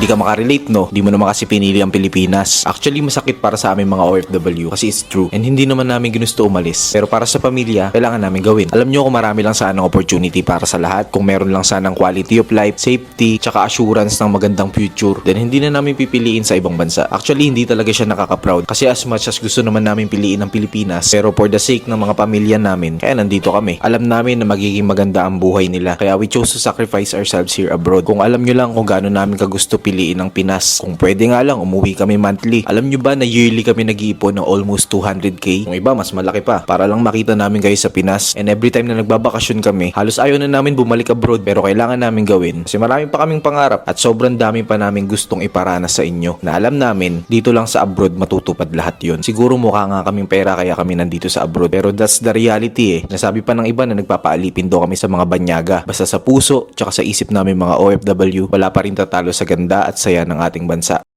hindi ka makarelate no, di mo naman kasi pinili ang Pilipinas. Actually, masakit para sa aming mga OFW kasi it's true. And hindi naman namin ginusto umalis. Pero para sa pamilya, kailangan namin gawin. Alam nyo kung marami lang sanang opportunity para sa lahat, kung meron lang sanang quality of life, safety, tsaka assurance ng magandang future, then hindi na namin pipiliin sa ibang bansa. Actually, hindi talaga siya nakaka-proud kasi as much as gusto naman namin piliin ang Pilipinas, pero for the sake ng mga pamilya namin, kaya nandito kami. Alam namin na magiging maganda ang buhay nila. Kaya we chose to sacrifice ourselves here abroad. Kung alam nyo lang kung gaano namin kagusto piliin ang Pinas. Kung pwede nga lang, umuwi kami monthly. Alam nyo ba na yearly kami nag-iipon ng almost 200k? Kung iba, mas malaki pa. Para lang makita namin kayo sa Pinas. And every time na nagbabakasyon kami, halos ayaw na namin bumalik abroad pero kailangan namin gawin. Kasi marami pa kaming pangarap at sobrang dami pa namin gustong iparana sa inyo. Na alam namin, dito lang sa abroad matutupad lahat yon. Siguro mukha nga kaming pera kaya kami nandito sa abroad. Pero that's the reality eh. Nasabi pa ng iba na nagpapaalipin daw kami sa mga banyaga. Basta sa puso, tsaka sa isip namin mga OFW, wala pa rin tatalo sa ganda at saya ng ating bansa.